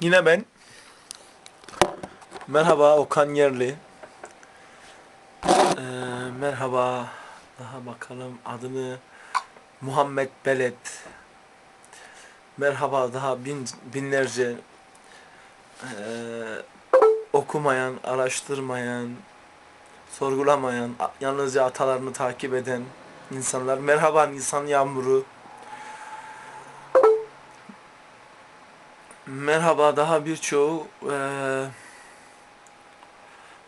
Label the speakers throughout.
Speaker 1: Yine ben. Merhaba Okan Yerli. Ee, merhaba. Daha bakalım adını Muhammed Belet. Merhaba daha bin, binlerce ee, okumayan, araştırmayan, sorgulamayan, yalnızca atalarını takip eden insanlar. Merhaba Nisan Yağmuru. Merhaba daha birçoğu eee,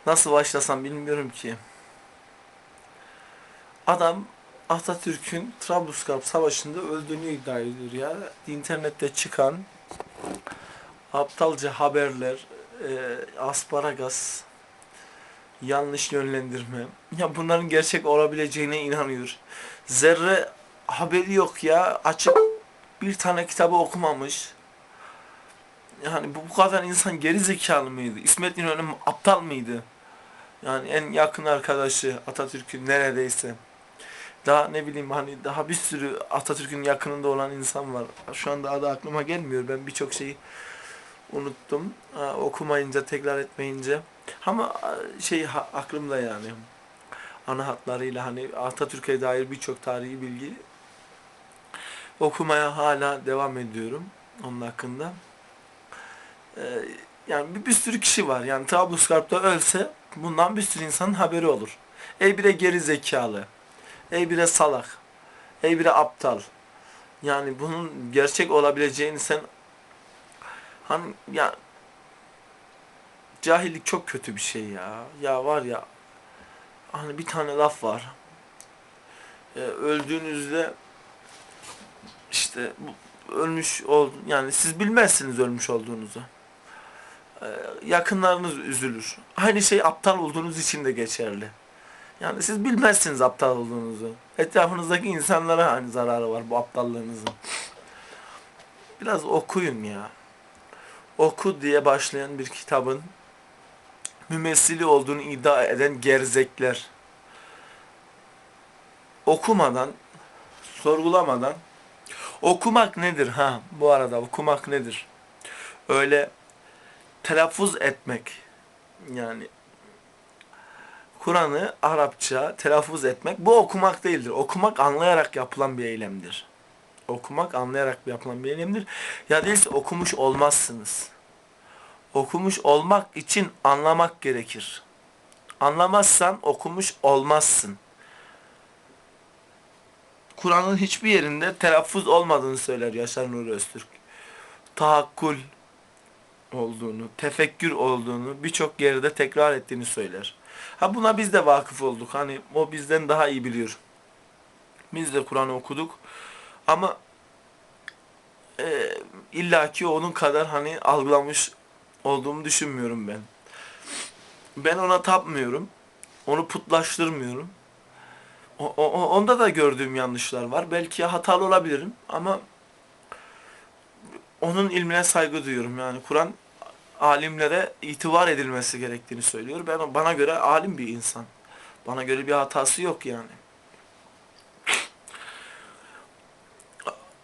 Speaker 1: nasıl başlasam bilmiyorum ki. Adam Atatürk'ün Trablusgarp Savaşı'nda öldüğünü iddia ediyor ya. İnternette çıkan aptalca haberler, eee asparagas, yanlış yönlendirme. Ya bunların gerçek olabileceğine inanıyor. Zerre haberi yok ya. Açıp bir tane kitabı okumamış. Yani bu, bu kadar insan geri zekalı mıydı? İsmet İnönü aptal mıydı? Yani en yakın arkadaşı Atatürk'ün neredeyse. Daha ne bileyim hani daha bir sürü Atatürk'ün yakınında olan insan var. Şu anda adı aklıma gelmiyor. Ben birçok şeyi unuttum. Ha, okumayınca, tekrar etmeyince. Ama şey ha- aklımda yani. Ana hatlarıyla hani Atatürk'e dair birçok tarihi bilgi okumaya hala devam ediyorum onun hakkında. Ee, yani bir, bir sürü kişi var. Yani Trablusgarp'ta ölse bundan bir sürü insanın haberi olur. Ey bire geri zekalı. Ey bire salak. Ey bire aptal. Yani bunun gerçek olabileceğini sen hani ya cahillik çok kötü bir şey ya. Ya var ya hani bir tane laf var. Ee, öldüğünüzde işte ölmüş ol yani siz bilmezsiniz ölmüş olduğunuzu. Ee, yakınlarınız üzülür. Aynı şey aptal olduğunuz için de geçerli. Yani siz bilmezsiniz aptal olduğunuzu. Etrafınızdaki insanlara hani zararı var bu aptallığınızın. Biraz okuyun ya. Oku diye başlayan bir kitabın mümessili olduğunu iddia eden gerzekler okumadan, sorgulamadan okumak nedir ha? Bu arada okumak nedir? Öyle telaffuz etmek yani Kur'an'ı Arapça telaffuz etmek bu okumak değildir. Okumak anlayarak yapılan bir eylemdir. Okumak anlayarak yapılan bir eylemdir. Ya değilse okumuş olmazsınız. Okumuş olmak için anlamak gerekir. Anlamazsan okumuş olmazsın. Kur'an'ın hiçbir yerinde telaffuz olmadığını söyler Yaşar Nuri Öztürk. Tahakkul olduğunu, tefekkür olduğunu birçok yerde tekrar ettiğini söyler. Ha buna biz de vakıf olduk. Hani o bizden daha iyi biliyor. Biz de Kur'an'ı okuduk. Ama e, illaki onun kadar hani algılamış olduğumu düşünmüyorum ben. Ben ona tapmıyorum. Onu putlaştırmıyorum. O, o- onda da gördüğüm yanlışlar var. Belki hatalı olabilirim ama onun ilmine saygı duyuyorum. Yani Kur'an alimlere itibar edilmesi gerektiğini söylüyor. Ben bana göre alim bir insan. Bana göre bir hatası yok yani.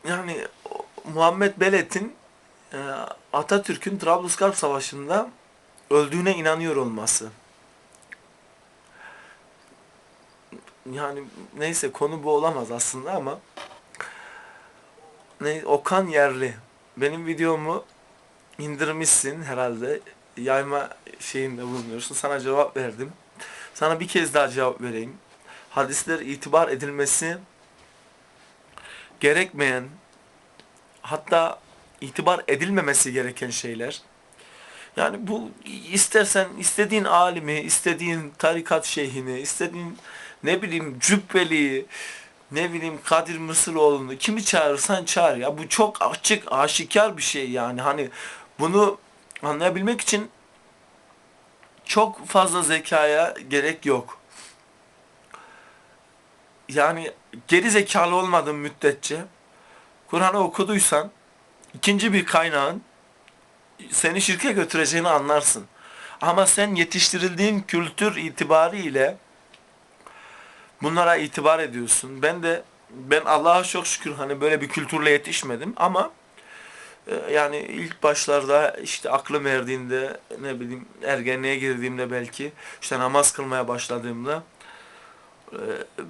Speaker 1: Yani Muhammed Belet'in e, Atatürk'ün Trablusgarp Savaşı'nda öldüğüne inanıyor olması. Yani neyse konu bu olamaz aslında ama ne Okan Yerli benim videomu indirmişsin herhalde. Yayma şeyinde bulunuyorsun. Sana cevap verdim. Sana bir kez daha cevap vereyim. Hadisler itibar edilmesi gerekmeyen hatta itibar edilmemesi gereken şeyler. Yani bu istersen istediğin alimi, istediğin tarikat şeyhini, istediğin ne bileyim cübbeliyi, ne bileyim Kadir Mısıroğlu'nu kimi çağırırsan çağır ya. Bu çok açık, aşikar bir şey yani. Hani bunu anlayabilmek için çok fazla zekaya gerek yok. Yani geri zekalı olmadığın müddetçe Kur'an'ı okuduysan ikinci bir kaynağın seni şirke götüreceğini anlarsın. Ama sen yetiştirildiğin kültür itibariyle bunlara itibar ediyorsun. Ben de ben Allah'a çok şükür hani böyle bir kültürle yetişmedim ama E, Yani ilk başlarda işte aklım erdiğinde ne bileyim ergenliğe girdiğimde belki işte namaz kılmaya başladığımda e,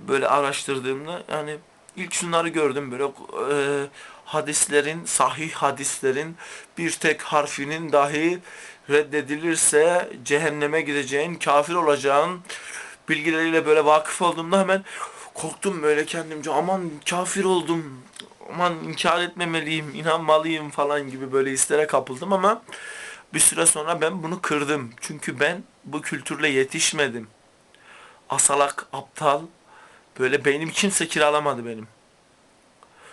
Speaker 1: böyle araştırdığımda yani ilk şunları gördüm böyle e, hadislerin sahih hadislerin bir tek harfinin dahi reddedilirse cehenneme gideceğin kafir olacağın bilgileriyle böyle vakıf olduğumda hemen korktum böyle kendimce. Aman kafir oldum. Aman inkar etmemeliyim inanmalıyım falan gibi böyle hislere kapıldım ama bir süre sonra ben bunu kırdım. Çünkü ben bu kültürle yetişmedim. Asalak aptal böyle beynim kimse kiralamadı benim.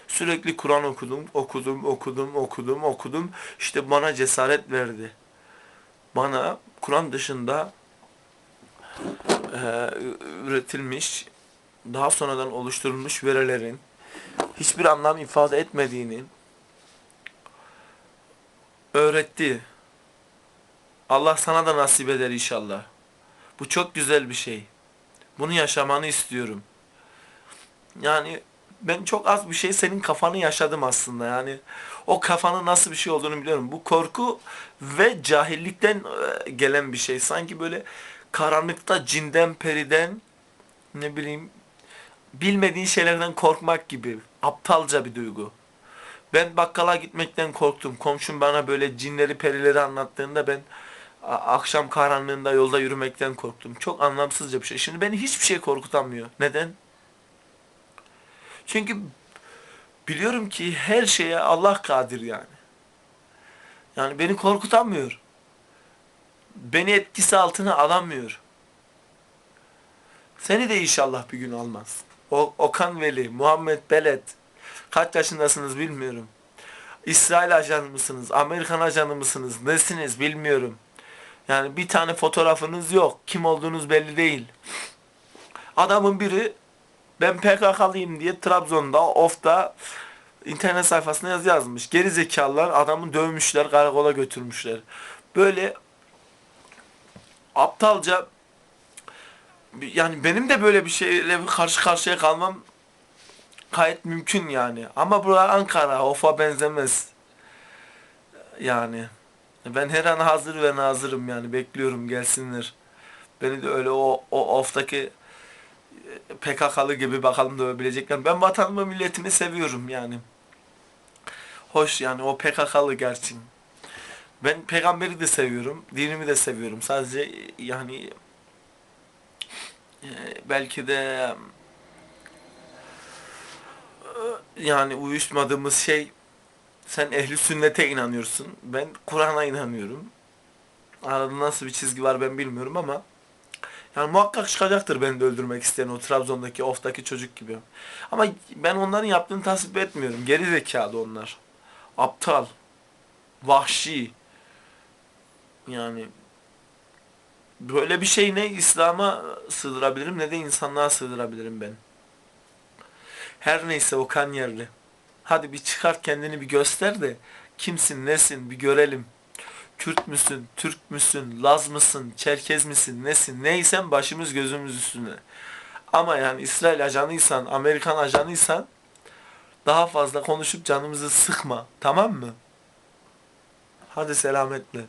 Speaker 1: Sürekli Kur'an okudum okudum okudum okudum okudum. İşte bana cesaret verdi. Bana Kur'an dışında e, üretilmiş, daha sonradan oluşturulmuş verilerin hiçbir anlam ifade etmediğini öğretti. Allah sana da nasip eder inşallah. Bu çok güzel bir şey. Bunu yaşamanı istiyorum. Yani ben çok az bir şey senin kafanı yaşadım aslında. Yani o kafanın nasıl bir şey olduğunu biliyorum. Bu korku ve cahillikten e, gelen bir şey. Sanki böyle karanlıkta cinden, periden ne bileyim bilmediğin şeylerden korkmak gibi. Aptalca bir duygu. Ben bakkala gitmekten korktum. Komşum bana böyle cinleri, perileri anlattığında ben akşam karanlığında yolda yürümekten korktum. Çok anlamsızca bir şey. Şimdi beni hiçbir şey korkutamıyor. Neden? Çünkü biliyorum ki her şeye Allah kadir yani. Yani beni korkutamıyor. Beni etkisi altına alamıyor. Seni de inşallah bir gün almaz. O, Okan Veli, Muhammed Belet. Kaç yaşındasınız bilmiyorum. İsrail ajanı mısınız? Amerikan ajanı mısınız? Nesiniz bilmiyorum. Yani bir tane fotoğrafınız yok. Kim olduğunuz belli değil. Adamın biri ben PKK'lıyım diye Trabzon'da, Of'ta internet sayfasına yazı yazmış. Geri zekalılar adamı dövmüşler, karakola götürmüşler. Böyle aptalca yani benim de böyle bir şeyle karşı karşıya kalmam gayet mümkün yani. Ama bura Ankara, Of'a benzemez. Yani ben her an hazır ve nazırım yani bekliyorum gelsinler. Beni de öyle o, o Of'taki PKK'lı gibi bakalım dövebilecekler. Ben vatanımı milletimi seviyorum yani. Hoş yani o PKK'lı gerçi. Ben peygamberi de seviyorum, dinimi de seviyorum. Sadece yani e, belki de e, yani uyuşmadığımız şey sen ehli sünnete inanıyorsun. Ben Kur'an'a inanıyorum. Arada nasıl bir çizgi var ben bilmiyorum ama yani muhakkak çıkacaktır beni de öldürmek isteyen o Trabzon'daki Of'taki çocuk gibi. Ama ben onların yaptığını tasvip etmiyorum. Geri zekalı onlar. Aptal. Vahşi. Yani böyle bir şey ne İslam'a sığdırabilirim ne de insanlığa sığdırabilirim ben. Her neyse o kan yerli. Hadi bir çıkart kendini bir göster de kimsin nesin bir görelim. Kürt müsün, Türk müsün, Laz mısın, Çerkez misin, nesin, neysen başımız gözümüz üstüne. Ama yani İsrail ajanıysan, Amerikan ajanıysan daha fazla konuşup canımızı sıkma. Tamam mı? Hadi selametle.